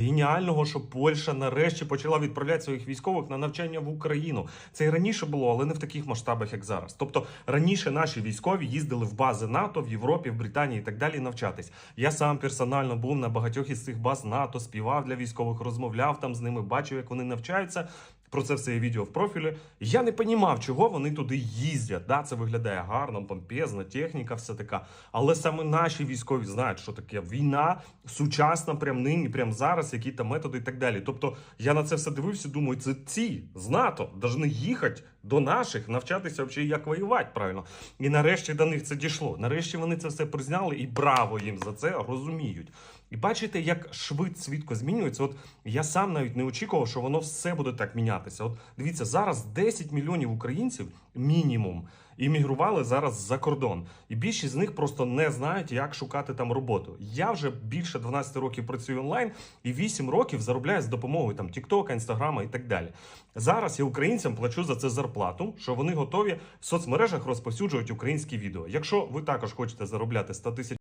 Геніального, що Польща нарешті почала відправляти своїх військових на навчання в Україну. Це і раніше було, але не в таких масштабах, як зараз. Тобто раніше наші військові їздили в бази НАТО в Європі, в Британії і так далі навчатись. Я сам персонально був на багатьох із цих баз НАТО, співав для військових, розмовляв там з ними, бачив, як вони навчаються. Про це все є відео в профілі. Я не понімав, чого вони туди їздять. Да, це виглядає гарно, помпезно, техніка, все така. Але саме наші військові знають, що таке війна сучасна, прям нині, прям зараз, які там методи і так далі. Тобто я на це все дивився, думаю, це ці з НАТО повинні їхати до наших, навчатися взагалі, як воювати правильно. І нарешті до них це дійшло. Нарешті вони це все призняли, і браво їм за це розуміють. І бачите, як швид свідко змінюється. От я сам навіть не очікував, що воно все буде так мінятися. От дивіться, зараз 10 мільйонів українців мінімум іммігрували зараз за кордон, і більшість з них просто не знають, як шукати там роботу. Я вже більше 12 років працюю онлайн і 8 років заробляю з допомогою там Тіктока, Інстаграма і так далі. Зараз я українцям плачу за це зарплату, що вони готові в соцмережах розповсюджувати українські відео. Якщо ви також хочете заробляти 100 тисяч